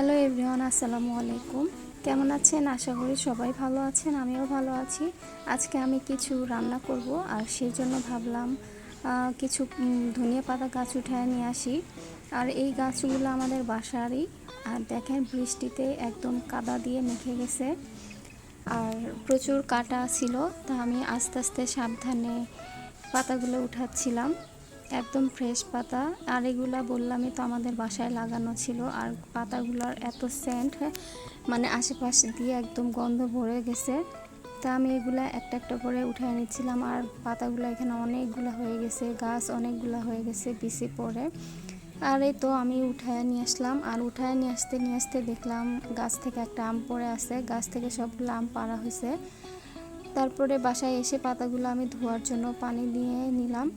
Hello everyone আসসালামু আলাইকুম। কেমন আছেন? আশা করি সবাই ভালো আছেন, আমিও ভালো আছি। আজকে আমি কিছু রান্না করব আর সেই জন্য ভাবলাম কিছু ধনিয়া পাতা গাছ উঠায় নিয়ে আসি। আর এই গাছগুলো আমাদের বাসারই। আর দেখেন বৃষ্টিতে একদম কাদা দিয়ে মেখে গেছে। আর প্রচুর কাটা ছিল, তা আমি আস্তে আস্তে সাবধানে পাতাগুলো উঠাচ্ছিলাম। একদম ফ্রেশ পাতা। আর এগুলা বললামই তো আমাদের বাসায় লাগানো ছিল। আর পাতাগুলোর এত সেন্ট মানে আশেপাশে দিয়ে একদম গন্ধ ভরে গেছে। তা আমি এগুলা একটা একটা করে উঠায় নিচ্ছিলাম। আর পাতাগুলো এখানে অনেকগুলো হয়ে গেছে, গাছ অনেকগুলো হয়ে গেছে পিসি পরে। আর এই তো আমি উঠায় নিয়ে আসলাম। আর উঠায় নিয়ে আসতে নিয়ে আসতে দেখলাম গাছ থেকে একটা আম পড়ে আছে। গাছ থেকে সবগুলো আম পাড়া হয়েছে। তারপরে বাসায় এসে পাতাগুলো আমি ধোয়ার জন্য পানি দিয়ে নিলাম।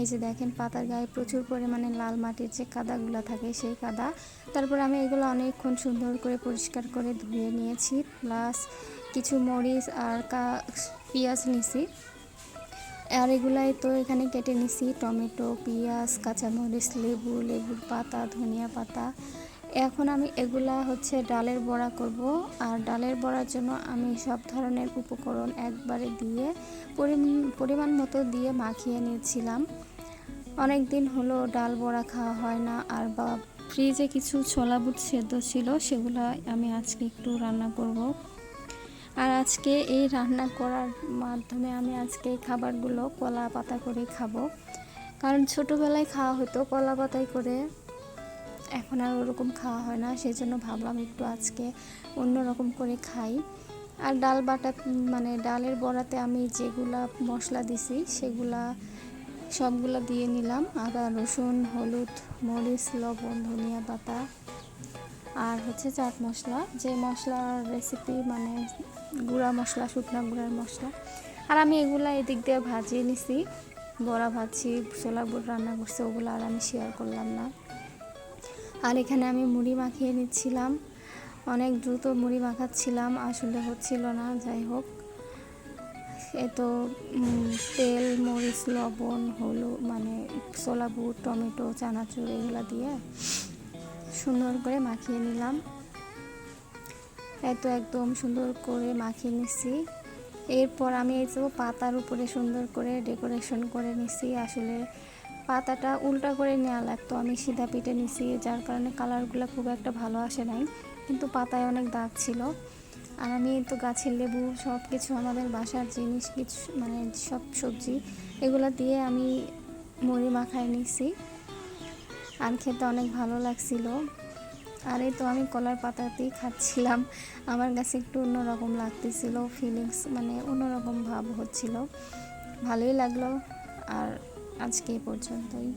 এই যে দেখেন পাতার গায়ে প্রচুর পরিমাণে লাল মাটির যে কাদাগুলো থাকে সেই কাদা। তারপর আমি এগুলো অনেকক্ষণ সুন্দর করে পরিষ্কার করে ধুয়ে নিয়েছি। প্লাস কিছু মরিচ আর কা, পেঁয়াজ নিছি। আর এগুলাই তো এখানে কেটে নিছি। টমেটো, পেঁয়াজ, কাঁচামরিচ, লেবু, লেবুর পাতা, ধনিয়া পাতা। এখন আমি এগুলা হচ্ছে ডালের বড়া করব। আর ডালের বড়ার জন্য আমি সব ধরনের উপকরণ একবারে দিয়ে পরিম- পরিমাণ মতো দিয়ে মাখিয়ে নিয়েছিলাম। অনেক দিন হলো ডাল বড়া খাওয়া হয় না, আর বা ফ্রিজে কিছু ছোলা বুট সেদ্ধ ছিল, সেগুলো আমি আজকে একটু রান্না করব। আর আজকে এই রান্না করার মাধ্যমে আমি আজকে এই খাবারগুলো কলা পাতা করে খাব। কারণ ছোটোবেলায় খাওয়া হতো কলা পাতায় করে। এখন আর ওরকম খাওয়া হয় না সেই জন্য ভাবলাম একটু আজকে অন্য রকম করে খাই। আর ডাল বাটা মানে ডালের বড়াতে আমি যেগুলা মশলা দিছি, সেগুলা সবগুলা দিয়ে নিলাম। আদা, রসুন, হলুদ, মরিচ, লবণ, ধনিয়া পাতা আর হচ্ছে চাট মশলা। যে মশলার রেসিপি মানে গুঁড়া মশলা, শুকনো গুঁড়ার মশলা। আর আমি এগুলা এদিক দিয়ে ভাজিয়ে নিছি। বড়া ভাজছি ছোলা বুট রান্না করছে, ওগুলো আর আমি শেয়ার করলাম না। আর এখানে আমি মুড়ি মাখিয়ে নিচ্ছিলাম। অনেক দ্রুত মুড়ি মাখাচ্ছিলাম, আসলে হচ্ছিল না, যাই হোক। এ তো তেল, মরিচ, লবণ, হলুদ মানে ছোলা বুট টমেটো, চানাচুর এগুলো দিয়ে সুন্দর করে মাখিয়ে নিলাম। এত একদম সুন্দর করে মাখিয়ে নিছি এরপর আমি এই তো পাতার উপরে সুন্দর করে ডেকোরেশন করে নিছি আসলে পাতাটা উল্টা করে নেওয়া লাগতো। আমি সিধা পিঠে নিছি, যার কারণে কালারগুলো খুব একটা ভালো আসে নাই, কিন্তু পাতায় অনেক দাগ ছিল। আর আমি তো গাছের লেবু সব কিছু আমাদের বাসার জিনিস, কিছু মানে সব সবজি, এগুলো দিয়ে আমি মুড়ি মাখায় নিছি। আর খেতে অনেক ভালো লাগছিল। আর এই তো আমি কলার পাতাতেই খাচ্ছিলাম। আমার কাছে একটু অন্যরকম লাগতেছিল ফিলিংস মানে অন্যরকম ভাব হচ্ছিল। ভালোই লাগল। আর আজকে এ পর্যন্তই।